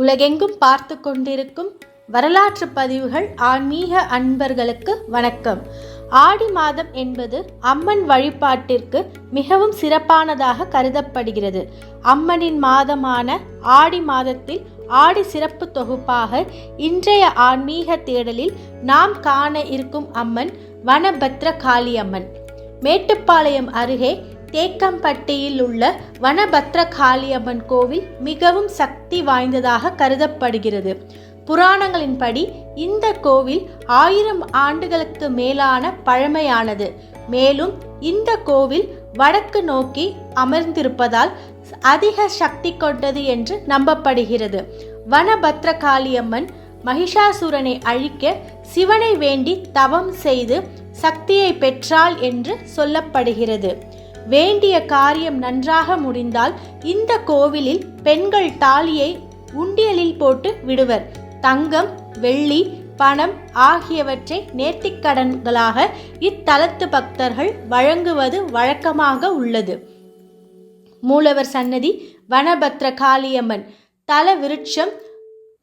உலகெங்கும் பார்த்து கொண்டிருக்கும் வரலாற்று பதிவுகள் ஆன்மீக அன்பர்களுக்கு வணக்கம். ஆடி மாதம் என்பது அம்மன் வழிபாட்டிற்கு மிகவும் சிறப்பானதாக கருதப்படுகிறது. அம்மனின் மாதமான ஆடி மாதத்தில் ஆடி சிறப்பு தொகுப்பாக இன்றைய ஆன்மீக தேடலில் நாம் காண இருக்கும் அம்மன் வனபத்ர காளியம்மன் மேட்டுப்பாளையம் அருகே தேக்கம்பட்டியில் உள்ள வனபத்ர காளியம்மன் கோவில் மிகவும் சக்தி வாய்ந்ததாக கருதப்படுகிறது. புராணங்களின்படி இந்த கோவில் ஆயிரம் ஆண்டுகளுக்கு மேலான பழமையானது. மேலும் இந்த கோவில் வடக்கு நோக்கி அமர்ந்திருப்பதால் அதிக சக்தி கொண்டது என்று நம்பப்படுகிறது. வனபத்ர காளியம்மன் மகிஷாசுரனை அழிக்க சிவனை வேண்டி தவம் செய்து சக்தியை பெற்றாள் என்று சொல்லப்படுகிறது. வேண்டிய காரியம் நன்றாக முடிந்தால் இந்த கோவிலில் பெண்கள் தாலியை உண்டியலில் போட்டு விடுவர். தங்கம் வெள்ளி பணம் ஆகியவற்றை நேர்த்திக்கடன்களாக இத்தலத்து பக்தர்கள் வழங்குவது வழக்கமாக உள்ளது. மூலவர் சன்னதி வனபத்ர காளியம்மன் தல விருட்சம்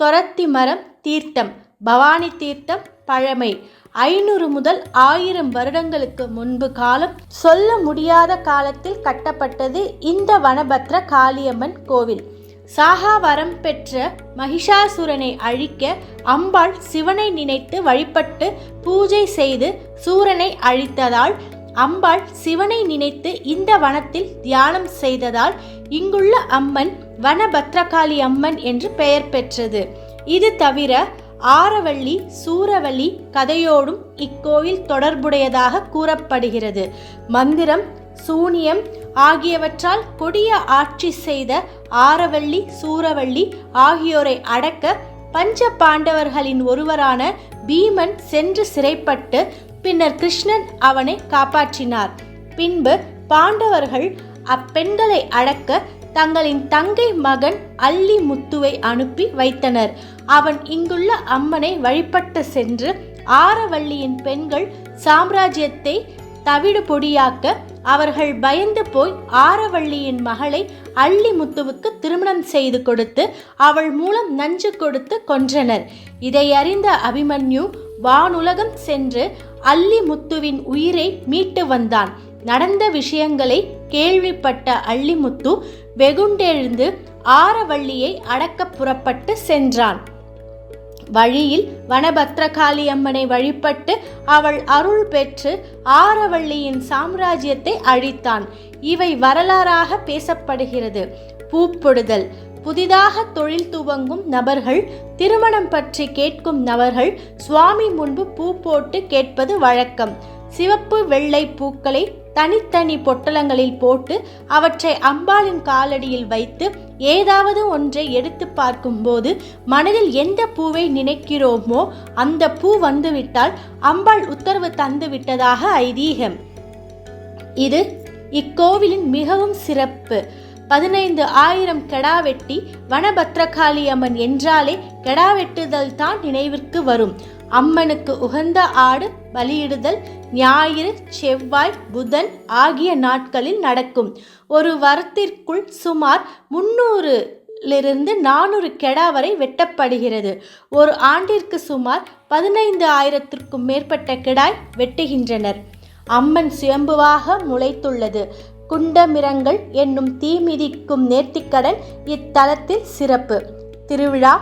தொரத்தி மரம் தீர்த்தம் பவானி தீர்த்தம் பழமை ஐநூறு முதல் ஆயிரம் வருடங்களுக்கு முன்பு காலம் சொல்ல முடியாத காலத்தில் கட்டப்பட்டது இந்த வனபத்ர காளியம்மன் கோவில். சாகா வரம் பெற்ற மகிஷாசுரனை அழிக்க அம்பாள் சிவனை நினைத்து வழிபட்டு பூஜை செய்து சூரனை அழித்ததால் அம்பாள் சிவனை நினைத்து இந்த வனத்தில் தியானம் செய்ததால் இங்குள்ள அம்மன் வனபத்ரகாளி அம்மன் என்று பெயர் பெற்றது. இது தவிர ஆரவள்ளி சூரவள்ளி கதையோடும் இக்கோவில் தொடர்புடையதாக கூறப்படுகிறது. மந்திரம் சூனியம் ஆகியவற்றால் கொடிய ஆட்சி செய்த ஆரவள்ளி சூரவள்ளி ஆகியோரை அடக்க பஞ்ச பாண்டவர்களின் ஒருவரான பீமன் சென்று சிறைப்பட்டு பின்னர் கிருஷ்ணன் அவனை காப்பாற்றினார். பின்பு பாண்டவர்கள் அப்பெண்களை அடக்க தங்களின் தங்கை மகன் அல்லி முத்துவை அனுப்பி வைத்தனர். அவன் இங்குள்ள அம்மனை வழிபட்டு சென்று ஆரவள்ளியின் பெண்கள் சாம்ராஜ்யத்தை தவிடு பொடியாக்க அவர்கள் பயந்து போய் ஆரவள்ளியின் மகளை அள்ளி முத்துவுக்கு திருமணம் செய்து கொடுத்து அவள் மூலம் நஞ்சு கொடுத்து கொன்றனர். இதை அறிந்த அபிமன்யு வானுலகம் சென்று அல்லி முத்துவின் உயிரை மீட்டு வந்தான். நடந்த விஷயங்களை கேள்விப்பட்ட அள்ளிமுத்து வெகுண்டெழுந்து ஆரவள்ளியை அடக்க புறப்பட்டு சென்றான். வழியில் வனபத்ரகாளி அம்மனை வழிபட்டு அவள் அருள் பெற்று ஆரவள்ளியின் சாம்ராஜ்யத்தை அழித்தான். இவை வரலாறாக பேசப்படுகிறது. பூப்பொடுதல். புதிதாக தொழில் துவங்கும் நபர்கள் திருமணம் பற்றி கேட்கும் நபர்கள் சுவாமி முன்பு பூ போட்டு கேட்பது வழக்கம். சிவப்பு வெள்ளை பூக்களை தனித்தனி பொட்டலங்களில் போட்டு அவற்றை அம்பாளின் காலடியில் வைத்து ஏதாவது ஒன்றை எடுத்து பார்க்கும்போது மனதில் எந்த பூவை நினைக்கிறோமோ அந்த பூ வந்துவிட்டால் அம்பாள் உத்தரவு தந்து விட்டதாக ஐதீகம். இது இக்கோவிலின் மிகவும் சிறப்பு. பதினைந்து ஆயிரம் கெடா வெட்டி வனபத்ரகாளி அம்மன் என்றாலே கெடா வெட்டுதல் தான் நினைவிற்கு வரும். அம்மனுக்கு உகந்த ஆடு பலியிடுதல் ஞாயிறு செவ்வாய் புதன் ஆகிய நாட்களில் நடக்கும். ஒரு வரத்திற்குள் சுமார் முன்னூறு லிருந்து நானூறு கெடா வரை வெட்டப்படுகிறது. ஒரு ஆண்டிற்கு சுமார் பதினைந்து ஆயிரத்திற்கும் மேற்பட்ட கிடாய் வெட்டுகின்றனர். அம்மன் சுயம்புவாக முளைத்துள்ளது குண்டமிரங்கள் என்னும் தீமிதிக்கும் நேர்த்திக்கடன் இத்தலத்தில் சிறப்பு. திருவிழா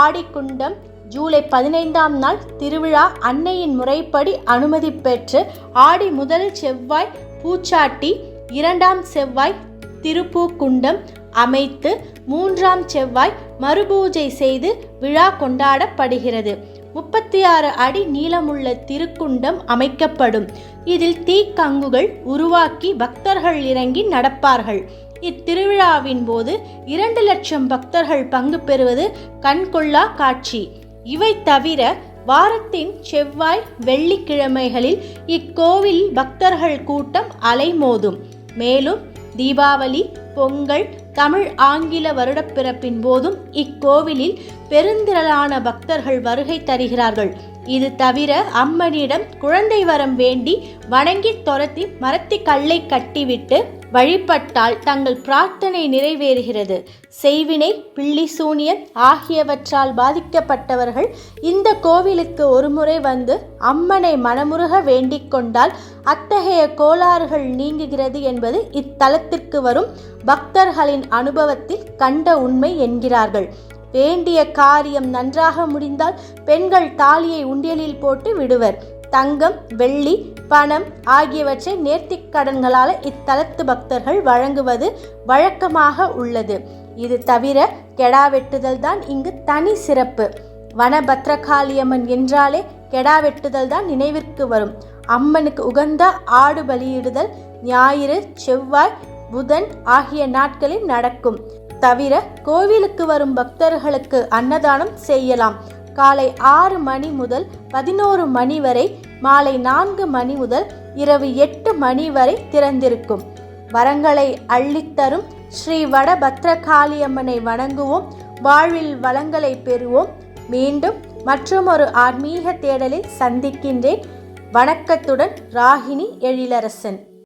ஆடிக்குண்டம் ஜூலை பதினைந்தாம் நாள் திருவிழா அன்னையின் முறைப்படி அனுமதி பெற்று ஆடி முதல் செவ்வாய் பூச்சாட்டி இரண்டாம் செவ்வாய் திருப்பூக்குண்டம் அமைத்து மூன்றாம் செவ்வாய் மறுபூஜை செய்து விழா கொண்டாடப்படுகிறது. முப்பத்தி ஆறு அடி நீளமுள்ள திருக்குண்டம் அமைக்கப்படும். இதில் தீக்கங்குகள் உருவாக்கி பக்தர்கள் இறங்கி நடப்பார்கள். இத்திருவிழாவின் போது இரண்டு லட்சம் பக்தர்கள் பங்கு பெறுவது கண்கொள்ளா காட்சி. இவை தவிர வாரத்தின் செவ்வாய் வெள்ளிக்கிழமைகளில் இக்கோவில் பக்தர்கள் கூட்டம் அலைமோதும். மேலும் தீபாவளி பொங்கல் தமிழ் ஆங்கில வருடப்பிறப்பின் போதும் இக்கோவிலில் பெருந்திரளான பக்தர்கள் வருகை தருகிறார்கள். இது தவிர அம்மனிடம் குழந்தை வரம் வேண்டி வணங்கி துரத்தி மரத்தி கல்லை கட்டிவிட்டு வழிபட்டால் தங்கள் பிரார்த்தனை நிறைவேறுகிறது. செய்வினை பிள்ளி சூனியன் ஆகியவற்றால் பாதிக்கப்பட்டவர்கள் இந்த கோவிலுக்கு ஒருமுறை வந்து அம்மனை மனமுருக வேண்டிக் கொண்டால் அத்தகைய கோளாறுகள் நீங்குகிறது என்பது இத்தலத்திற்கு வரும் பக்தர்களின் அனுபவத்தில் கண்ட உண்மை என்கிறார்கள். வேண்டிய காரியம் நன்றாக முடிந்தால் பெண்கள் தாலியை உண்டியலில் போட்டு விடுவர். தங்கம் வெள்ளி பணம் ஆகியவற்றை நேர்த்திக் கடன்களால் இத்தலத்து பக்தர்கள் வழங்குவது வழக்கமாக உள்ளது. இது தவிர கெடா வெட்டுதல் தான் இங்கு தனி சிறப்பு. வனபத்ரகாளியம்மன் என்றாலே கெடா வெட்டுதல் தான் நினைவிற்கு வரும். அம்மனுக்கு உகந்த ஆடு பலியிடுதல் ஞாயிறு செவ்வாய் புதன் ஆகிய நாட்களில் நடக்கும். தவிர கோவிலுக்கு வரும் பக்தர்களுக்கு அன்னதானம் செய்யலாம். காலை ஆறு மணி முதல் பதினோரு மணி வரை மாலை நான்கு மணி முதல் இரவு எட்டு மணி வரை திறந்திருக்கும். வரங்களை அள்ளித்தரும் ஸ்ரீ வடபத்ரகாளியம்மனை வணங்குவோம். வாழ்வில் வளங்களை பெறுவோம். மீண்டும் மற்றொரு ஆன்மீக தேடலில் சந்திக்கின்றேன். வணக்கத்துடன் ராகினி எழிலரசன்.